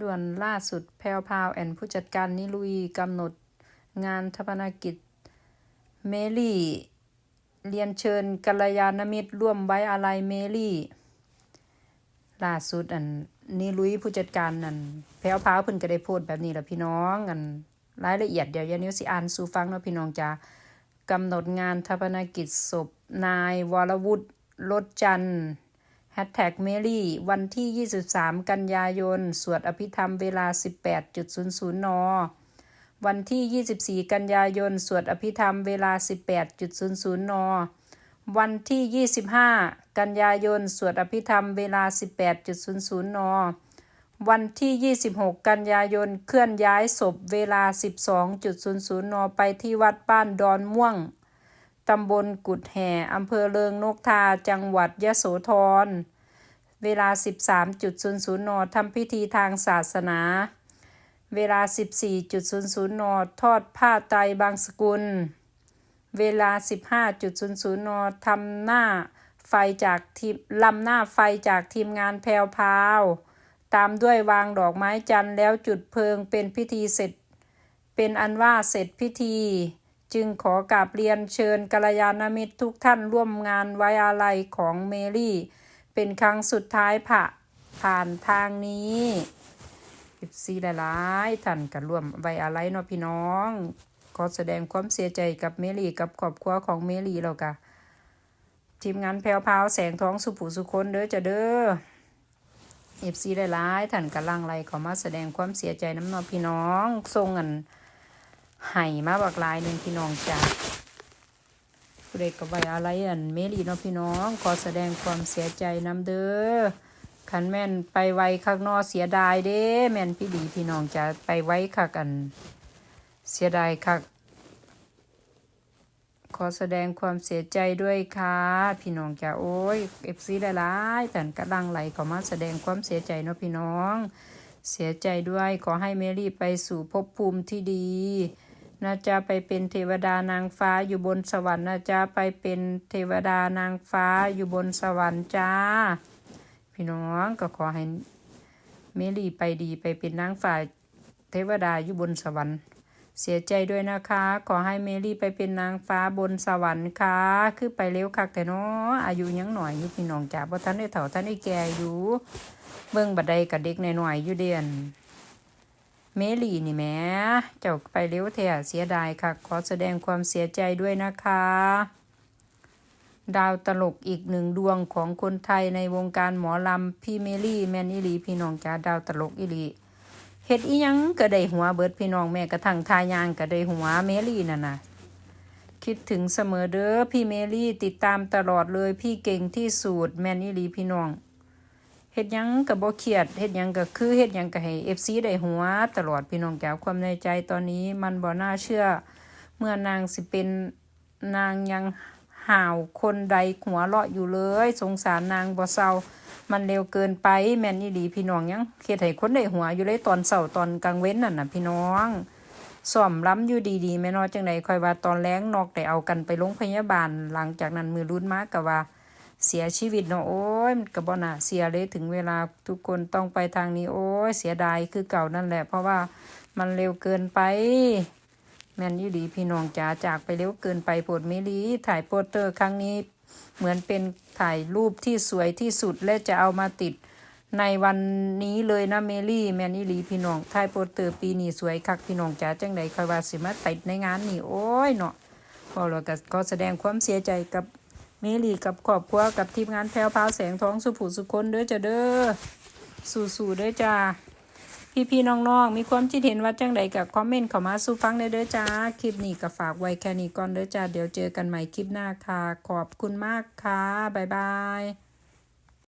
ด่วนล่าสุดแพรวพาวแอนผู้จัดการนิลุยกำหนดงานทพนกิจ เมลี่ เรียนเชิญกัลยาณมิตรร่วมไว้อาลัยเมลี่ ล่าสุดอันนิลุยผู้จัดการนั่นแพรวพาวเพิ่นก็ได้พสต์แบบนี้แหละพี่น้องอันรายละเอียดเดี๋ยวยานิวสิอ่านสู่ฟังเนาะพี่น้องจ้ากำหนดงานทพนกิจศพนายวรวุฒิลดจันทร์ แฮชแท็กเมลี่วันที่ 23 กันยายน สวดอภิธรรมเวลา 18.00 น วันที่ 24 กันยายน สวดอภิธรรมเวลา 18.00 น วันที่ 25 กันยายน สวดอภิธรรมเวลา 18.00 น วันที่ 26 กันยายน เคลื่อนย้ายศพเวลา 12.00 น ไปที่วัดบ้านดอนม่วงตำบลกุดแห่ อำเภอเลิงนกทา จังหวัดยะโสธร เวลา 13.00 น ทำพิธีทางศาสนา เวลา 14.00 น ทอดผ้าไตรบางสกุล เวลา 15.00 น ทำหน้าไฟจากทีมลำหน้าไฟจากทีมงานแพวพาว ตามด้วยวางดอกไม้จันทร์แล้วจุดเพลิงเป็นพิธีเสร็จ เป็นอันว่าเสร็จพิธี จึงขอกราบเรียนเชิญกัลยาณมิตรทุกท่านร่วมงานไว้อาลัยของเมรี่ เป็นครั้งสุดท้ายผ่าผ่านทางนี้อิซีหลายๆท่านกันร่วมไว้อาลัยเนาะพี่น้อง ขอแสดงความเสียใจกับเมรี่กับครอบครัวของเมรี่แล้วกะทีมงานแพวพาวแสงท้องสุผูสุคนเด้อจะเด้อเอฟซีหลายๆท่านกำลังไล่เขามาแสดงความเสียใจน้ำนอพี่น้องทรงอันไห่มาบักลายหนึ่งพี่น้องจ้า ผู้ใดก็ไว้อะไรอันเมรี่เนาะพี่น้องขอแสดงความเสียใจน้ำเด้อขันแม่นไปไวข้างนอกเสียดายเด้แม่นพี่ดีพี่น้องจะไปไว้คักอันเสียดายคักขอแสดงความเสียใจด้วยค่ะ พี่น้องจ้าโอ้ยเอฟซีหลายๆแต่กำลังไหลข้ามาแสดงความเสียใจเนาะพี่น้อง เสียใจด้วยขอให้เมรี่ไปสู่ภพภูมิที่ดี นะจ๊ะไปเป็นเทวดานางฟ้าอยู่บนสวรรค์นะจ๊ะไปเป็นเทวดานางฟ้าอยู่บนสวรรค์จ้า พี่น้องก็ขอให้เมรี่ไปดีไปเป็นนางฟ้าเทวดาอยู่บนสวรรค์เสียใจด้วยนะคะ ขอให้เมรี่ไปเป็นนางฟ้าบนสวรรค์ค่ะ คือไปเร็วคักแต่เนาะอายุยังหน่อยอยู่พี่น้องจ๋าเพราะท่านได้เฒ่าท่านได้แก่อยู่ เบิ่งบัดใดกับเด็กหน่อยๆอยู่เดือน เมลี่นี่แม่เจ้าไปเร็วแท้เสียดายค่ะ ขอแสดงความเสียใจด้วยนะคะ ดาวตลกอีกหนึ่งดวงของคนไทยในวงการหมอลำพี่เมลี่แมนอิลีพี่น้องจ๋าดาวตลกอิลีเฮ็ดอียังก็ได้หัวเบิดพี่น้องแม่กระทั่งทายางก็ได้หัวเมลี่นั่นน่ะคิดถึงเสมอเด้อพี่เมลี่ติดตามตลอดเลยพี่เก่งที่สุดแมนอิลีพี่น้อง เฮ็ดหยังก็บ่เครียดเฮ็ดหยังก็คือเฮ็ดหยังก็ให้ FC ได้หัว ตลอดพี่น้องจ๋าความในใจตอนนี้มันบ่น่าเชื่อ เมื่อนางสิเป็นนางยังห่าวคนใดหัวเราะอยู่เลย สงสารนางบ่เศร้ามันเร็วเกินไปแม่นอีหลีพี่น้องยังเฮ็ดให้คนได้หัวอยู่เลยตอนเช้าตอนกลางเว้นนั่นน่ะพี่น้องซ่อมล้ำอยู่ดีๆแม่น้อยจังไดค่อยว่าตอนแรงนอกได้เอากันไปโรงพยาบาล หลังจากนั้นมือรุ่นมาก็ว่า เสียชีวิตเนาะโอ้ยมันก็บ่น่าเสียเลยถึงเวลาทุกคนต้องไปทางนี้ โอ้ยเสียดายคือเก่านั่นแหละ เพราะว่ามันเร็วเกินไป แม่นยู่ดีพี่น้องจ๋าจากไปเร็วเกินไปโปรดเมลีถ่ายโปสเตอร์ครั้งนี้ เหมือนเป็นถ่ายรูปที่สวยที่สุดและจะเอามาติดในวันนี้เลยนะเมลี่แมนอีหลีพี่น้องถ่ายโปสเตอร์ปีนี้สวยคักพี่น้องจ๋าจังใดคอยว่าสิมาติดในงานนี่โอ้ยเนาะพอเราก็ก็แสดงความเสียใจกับ เมลีกับครอบครัวกับทีมงานแพลวพาวแสงท้องสุผูสุคนเด้อจ้าเด้อสู่ๆเด้อจ้าพี่ๆน้องๆมีความคิดเห็นว่าจังใดกับคอมเมนต์เข้ามาสู่ฟังได้เด้อจ้าคลิปนี้ก็ฝากไว้แค่นี้ก่อนเด้อจ้าเดี๋ยวเจอกันใหม่คลิปหน้าค่ะ ขอบคุณมากค่ะบ๊ายบาย